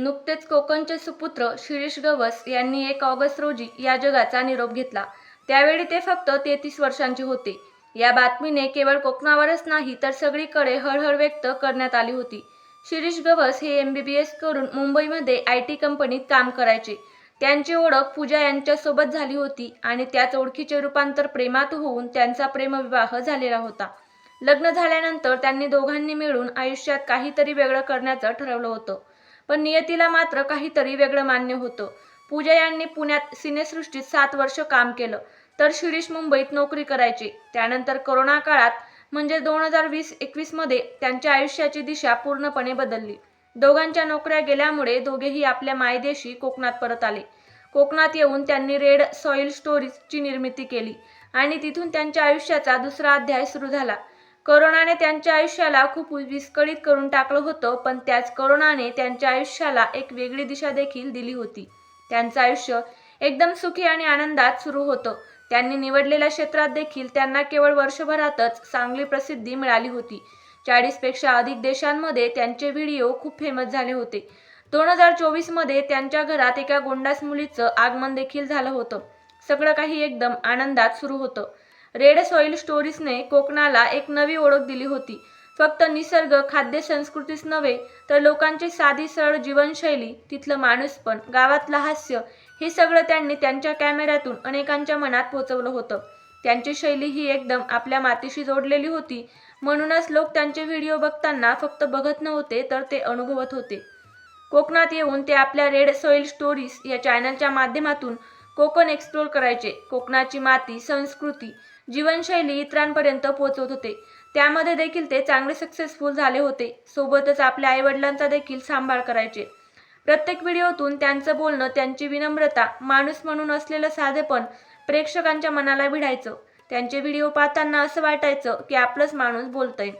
नुकतेच कोकणचे सुपुत्र शिरीष गवस यांनी एक ऑगस्ट रोजी या जगाचा निरोप घेतला. त्यावेळी ते फक्त तेहतीस वर्षांचे होते. या बातमीने केवळ कोकणावरच नाही तर सगळीकडे हळहळ व्यक्त करण्यात आली होती. शिरीष गवस हे एम बी बी एस करून मुंबईमध्ये आय टी कंपनीत काम करायचे. त्यांची ओळख पूजा यांच्यासोबत झाली होती आणि त्याच ओळखीचे रूपांतर प्रेमात होऊन त्यांचा प्रेमविवाह झालेला होता. लग्न झाल्यानंतर त्यांनी दोघांनी मिळून आयुष्यात काहीतरी वेगळं करण्याचं ठरवलं होतं. पण नियतीला मात्र काहीतरी वेगळं मान्य होतं. पूजा यांनी पुण्यात सिनेसृष्टीत सात वर्ष काम केलं. तर शिरीष मुंबईत नोकरी करायची. त्यानंतर करोना काळात म्हणजे दोन हजार वीस एकवीसमध्ये त्यांच्या आयुष्याची दिशा पूर्णपणे बदलली. दोघांच्या नोकऱ्या गेल्यामुळे दोघेही आपल्या मायदेशी कोकणात परत आले. कोकणात येऊन त्यांनी रेड सॉइल स्टोरीजची निर्मिती केली आणि तिथून त्यांच्या आयुष्याचा दुसरा अध्याय सुरू झाला. करोनाने त्यांच्या आयुष्याला खूप विस्कळीत करून टाकलं होतं पण त्याच करोनाने त्यांच्या आयुष्याला एक वेगळी दिशा देखील दिली होती. त्यांचं आयुष्य एकदम सुखी आणि आनंदात सुरू होतं. त्यांनी निवडलेल्या क्षेत्रात देखील त्यांना केवळ वर्षभरातच चांगली प्रसिद्धी मिळाली होती. चाळीसपेक्षा अधिक देशांमध्ये त्यांचे व्हिडिओ खूप फेमस झाले होते. दोन हजार चोवीसमध्ये त्यांच्या घरात एका गोंडास मुलीचं आगमन देखील झालं होतं. सगळं काही एकदम आनंदात सुरू होतं. रेड सॉइल स्टोरीजने कोकणाला एक नवी ओळख दिली होती. फक्त निसर्ग खाद्य संस्कृतीच नव्हे तर लोकांची साधी सरळ जीवनशैली तिथलं माणूसपण गावातलं हास्य हे सगळं त्यांनी त्यांच्या कॅमेऱ्यातून अनेकांच्या मनात पोचवलं होतं. त्यांची शैली ही एकदम आपल्या मातीशी जोडलेली होती. म्हणूनच लोक त्यांचे व्हिडिओ बघताना फक्त बघत नव्हते तर ते अनुभवत होते. कोकणात येऊन ते आपल्या रेड सॉइल स्टोरीज या चॅनलच्या माध्यमातून कोकण एक्सप्लोर करायचे. कोकणाची माती संस्कृती जीवनशैली इतरांपर्यंत पोहोचवत होते. त्यामध्ये देखील ते चांगले सक्सेसफुल झाले होते. सोबतच आपल्या आईवडिलांचा देखील सांभाळ करायचे. प्रत्येक व्हिडिओतून त्यांचं बोलणं त्यांची विनम्रता माणूस म्हणून असलेलं साधेपण प्रेक्षकांच्या मनाला भिडायचं. त्यांचे व्हिडिओ पाहताना असं वाटायचं की आपलंच माणूस बोलतंय.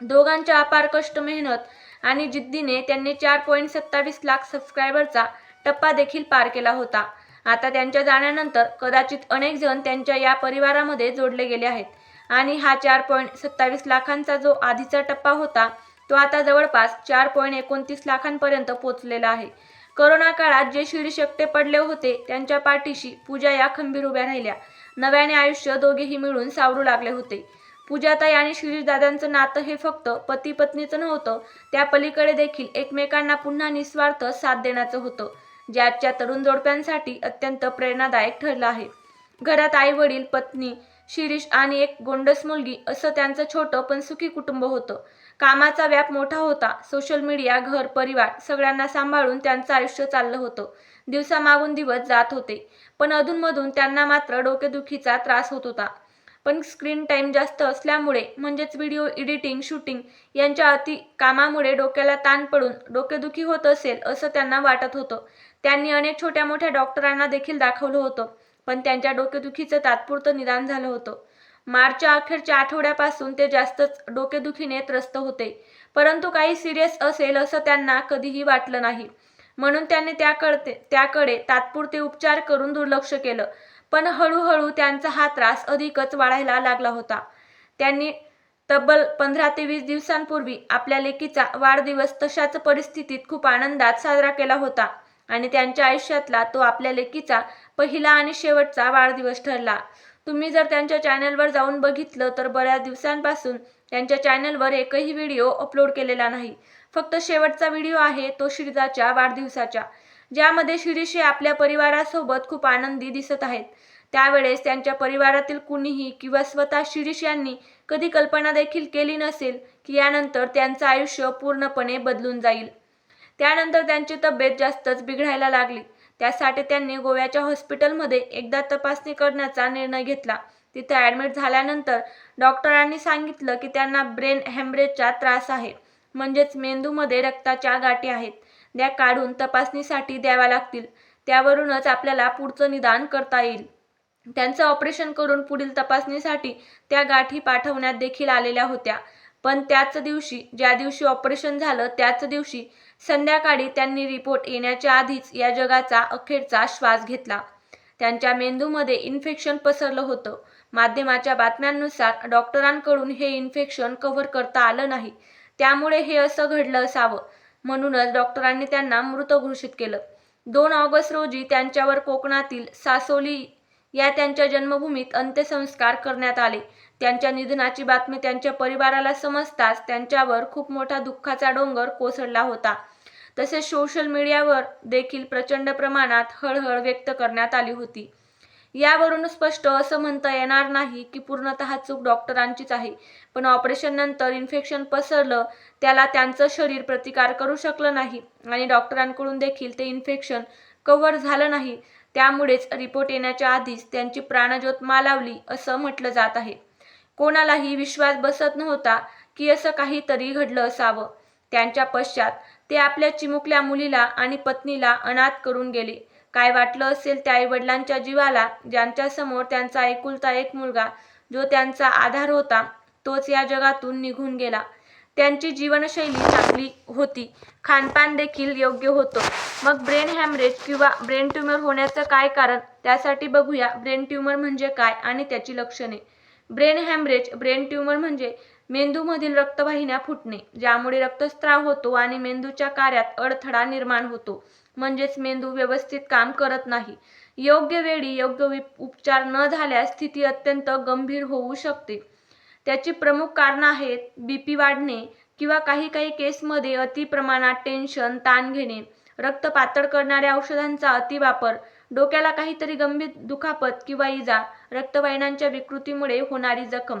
दोघांच्या अपार कष्ट मेहनत आणि जिद्दीने त्यांनी चार पॉईंट सत्तावीस लाख सबस्क्रायबरचा टप्पा देखील पार केला होता. आता त्यांच्या जाण्यानंतर कदाचित अनेक जण त्यांच्या या परिवारामध्ये जोडले गेले आहेत. आणि हा चार पॉईंट सत्तावीस लाखांचा जो आधीचा टप्पा होता तो आता जवळपास चार पॉईंट एकोणतीस लाखांपर्यंत पोचलेला आहे. करोना काळात जे शिरीष पडले होते त्यांच्या पाठीशी पूजा या खंबीर उभ्या राहिल्या. नव्याने आयुष्य दोघेही मिळून सावरू लागले होते. पूजाताई आणि शिरीष दादांचं नातं हे फक्त पती पत्नीचं नव्हतं त्या पलीकडे देखील एकमेकांना पुन्हा निस्वार्थ साथ देण्याचं होतं. जे आजच्या तरुण जोडप्यांसाठी अत्यंत प्रेरणादायक ठरलं आहे. घरात आई वडील पत्नी शिरीष आणि एक गोंडस मुलगी असं त्यांचं छोटं पण सुखी कुटुंब होतं. कामाचा व्याप मोठा होता. सोशल मीडिया घर परिवार सगळ्यांना सांभाळून त्यांचं आयुष्य चाललं होतं. दिवसामागून दिवस जात होते. पण अधूनमधून त्यांना मात्र डोकेदुखीचा त्रास होत होता. पण स्क्रीन टाईम जास्त असल्यामुळे म्हणजेच व्हिडिओ एडिटिंग शूटिंग यांच्या अति कामामुळे डोक्याला ताण पडून डोकेदुखी होत असेल असं त्यांना वाटत होतं. त्यांनी अनेक छोट्या मोठ्या डॉक्टरांना देखील दाखवलं होतं पण त्यांच्या डोकेदुखीचं तात्पुरतं निदान झालं होतं. मार्चच्या अखेरच्या आठवड्यापासून ते जास्तच डोकेदुखीने त्रस्त होते. परंतु काही सिरियस असेल असं त्यांना कधीही वाटलं नाही. म्हणून त्यांनी त्याकडे त्याकडे तात्पुरते उपचार करून दुर्लक्ष केलं. पण हळूहळू त्यांचा हा त्रास अधिकच वाढायला लागला होता. त्यांनी तब्बल पंधरा ते वीस दिवसांपूर्वी आपल्या लेकीचा वाढदिवस तशाच परिस्थितीत खूप आनंदात साजरा केला होता आणि त्यांच्या आयुष्यातला तो आपल्या लेकीचा पहिला आणि शेवटचा वाढदिवस ठरला. तुम्ही जर त्यांच्या चॅनलवर जाऊन बघितलं तर बऱ्याच दिवसांपासून त्यांच्या चॅनलवर एकही व्हिडिओ अपलोड केलेला नाही. फक्त शेवटचा व्हिडिओ आहे तो श्रीजाच्या वाढदिवसाच्या. ज्यामध्ये शिरीषी आपल्या परिवारासोबत खूप आनंदी दिसत आहेत. त्यावेळेस त्यांच्या परिवारातील कुणीही किंवा स्वतः शिरीष यांनी कधी कल्पना देखील केली नसेल की यानंतर त्यांचं आयुष्य पूर्णपणे बदलून जाईल. त्यानंतर त्यांची तब्येत जास्तच बिघडायला लागली. त्यासाठी त्यांनी गोव्याच्या हॉस्पिटलमध्ये एकदा तपासणी करण्याचा निर्णय घेतला. तिथे ॲडमिट झाल्यानंतर डॉक्टरांनी सांगितलं की त्यांना ब्रेन हॅमरेजचा त्रास आहे. म्हणजेच मेंदूमध्ये रक्ताच्या गाठी आहेत. त्या काढून तपासणीसाठी द्याव्या लागतील. त्यावरूनच आपल्याला पुढचं निदान करता येईल. त्यांचं ऑपरेशन करून पुढील तपासणीसाठी त्या गाठी पाठवण्यात देखील आलेल्या होत्या. पण त्याच दिवशी ज्या दिवशी ऑपरेशन झालं त्याच दिवशी संध्याकाळी त्यांनी रिपोर्ट येण्याच्या आधीच या जगाचा अखेरचा श्वास घेतला. त्यांच्या मेंदूमध्ये इन्फेक्शन पसरलं होतं. माध्यमाच्या बातम्यांनुसार डॉक्टरांकडून हे इन्फेक्शन कव्हर करता आलं नाही. त्यामुळे हे असं घडलं असावं. म्हणूनच डॉक्टरांनी त्यांना मृत घोषित केलं. दोन ऑगस्ट रोजी त्यांच्यावर कोकणातील सासोली या त्यांच्या जन्मभूमीत अंत्यसंस्कार करण्यात आले. त्यांच्या निधनाची बातमी त्यांच्या परिवाराला समजताच त्यांच्यावर खूप मोठा दुःखाचा डोंगर कोसळला होता. तसेच सोशल मीडियावर देखील प्रचंड प्रमाणात हळहळ व्यक्त करण्यात आली होती. यावरून स्पष्ट असं म्हणता येणार नाही की पूर्णतः चूक डॉक्टरांचीच आहे. पण ऑपरेशननंतर इन्फेक्शन पसरलं त्याला त्यांचं शरीर प्रतिकार करू शकलं नाही आणि डॉक्टरांकडून देखील ते इन्फेक्शन कव्हर झालं नाही. त्यामुळेच रिपोर्ट येण्याच्या आधीच त्यांची प्राणज्योत मालावली असं म्हटलं जात आहे. कोणालाही विश्वास बसत नव्हता की असं काहीतरी घडलं असावं. त्यांच्या पश्चात ते आपल्या चिमुकल्या मुलीला आणि पत्नीला अनाथ करून गेले. काय वाटलं असेल त्या आईवडिलांच्या जीवाला ज्यांच्यासमोर त्यांचा एकुलता एक मुलगा जो त्यांचा आधार होता तोच या जगातून निघून गेला. त्यांची जीवनशैली चांगली होती. खानपान देखील योग्य होतं. मग ब्रेन हॅमरेज किंवा ब्रेन ट्यूमर होण्याचं काय कारण? त्यासाठी बघूया. ब्रेन ट्यूमर म्हणजे काय आणि त्याची लक्षणे. ब्रेन हॅमरेज ब्रेन ट्यूमर म्हणजे मेंदूमधील रक्तवाहिन्या फुटणे ज्यामुळे रक्तस्त्राव होतो आणि मेंदूच्या कार्यात अडथळा निर्माण होतो. म्हणजेच मेंदू व्यवस्थित काम करत नाही. योग्य वेळी योग्य विप- उपचार न झाल्यास स्थिती अत्यंत गंभीर होऊ शकते. त्याची प्रमुख कारणं आहेत बीपी वाढणे किंवा काही काही केसमध्ये अति प्रमाणात टेन्शन ताण घेणे रक्त पातळ करणाऱ्या औषधांचा अतिवापर डोक्याला काहीतरी गंभीर दुखापत किंवा इजा रक्तवाहिन्यांच्या विकृतीमुळे होणारी जखम.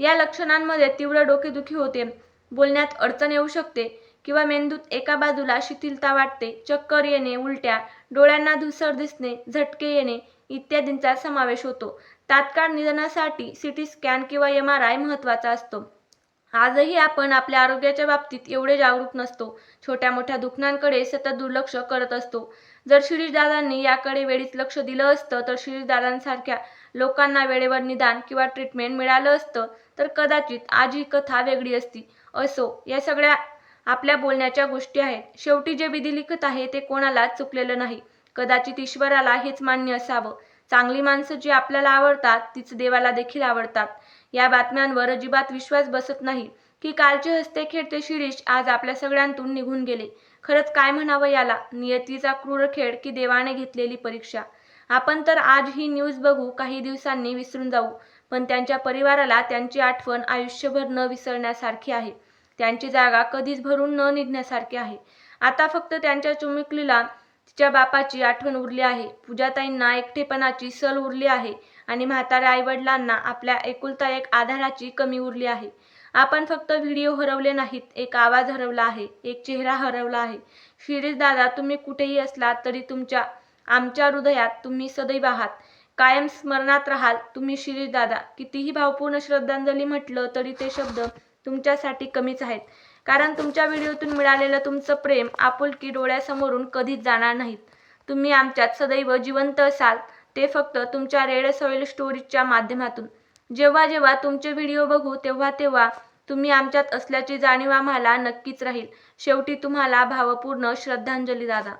या लक्षणांमध्ये तीव्र डोकेदुखी होते. बोलण्यात अडचण येऊ शकते किंवा मेंदूत एका बाजूला शिथिलता वाटते चक्कर येणे उलट्या डोळ्यांना धुसर दिसणे झटके येणे इत्यादींचा समावेश होतो. तात्काळ निदानासाठी सिटी स्कॅन किंवा एम आर आय महत्त्वाचा असतो. आजही आपण आपल्या आरोग्याच्या बाबतीत एवढे जागरूक नसतो. छोट्या मोठ्या दुखणांकडे सतत दुर्लक्ष करत असतो. जर शिरीषदादांनी याकडे वेळीच लक्ष दिलं असतं तर शिरीषदादांसारख्या लोकांना वेळेवर निदान किंवा ट्रीटमेंट मिळालं असतं तर कदाचित आज ही कथा वेगळी असती. असो या सगळ्या आपल्या बोलण्याच्या गोष्टी आहेत. शेवटी जे विधी लिखत आहे ते कोणालाच चुकलेलं नाही. कदाचित ईश्वराला हेच मान्य असावं. चांगली माणसं जी आपल्याला आवडतात तीच देवाला देखील आवडतात. या बातम्यांवर अजिबात विश्वास बसत नाही. की कालचे हसते खेळते शिरीष आज आपल्या सगळ्यांतून निघून गेले. खरंच काय म्हणावं याला? नियतीचा क्रूर खेळ की देवाने घेतलेली परीक्षा? आपण तर आज ही न्यूज बघू काही दिवसांनी विसरून जाऊ. पण त्यांच्या परिवाराला त्यांची आठवण आयुष्यभर न विसरण्यासारखी आहे. त्यांची जागा कधीच भरून न निघण्यासारखी आहे. आता फक्त त्यांच्या चुमिकलीला तिच्या बापाची आठवण उरली आहे. पूजाताईंना एकटेपणाची सल उरली आहे आणि म्हाताऱ्या आईवडिलांना आपल्या एकुलता एक आधाराची कमी उरली आहे. आपण फक्त व्हिडिओ हरवले नाहीत. एक आवाज हरवला आहे. एक चेहरा हरवला आहे. शिरीष दादा तुम्ही कुठेही असलात तरी तुमच्या आमच्या हृदयात तुम्ही सदैव आहात. कायम स्मरणात राहाल तुम्ही शिरीष दादा. कितीही भावपूर्ण श्रद्धांजली म्हटलं तरी ते शब्द तुमच्यासाठी कमीच आहेत. कारण तुमच्या व्हिडिओतून मिळालेलं तुमचं प्रेम आपुलकी डोळ्यासमोरून कधीच जाणार नाहीत. तुम्ही आमच्यात सदैव जिवंत असाल. ते फक्त तुमच्या रेड सॉईल स्टोरीजच्या माध्यमातून. जेव्हा जेव्हा तुमचे व्हिडिओ बघू तेव्हा तेव्हा तुम्ही आमच्यात असल्याची जाणीव आम्हाला नक्कीच राहील. शेवटी तुम्हाला भावपूर्ण श्रद्धांजली दादा.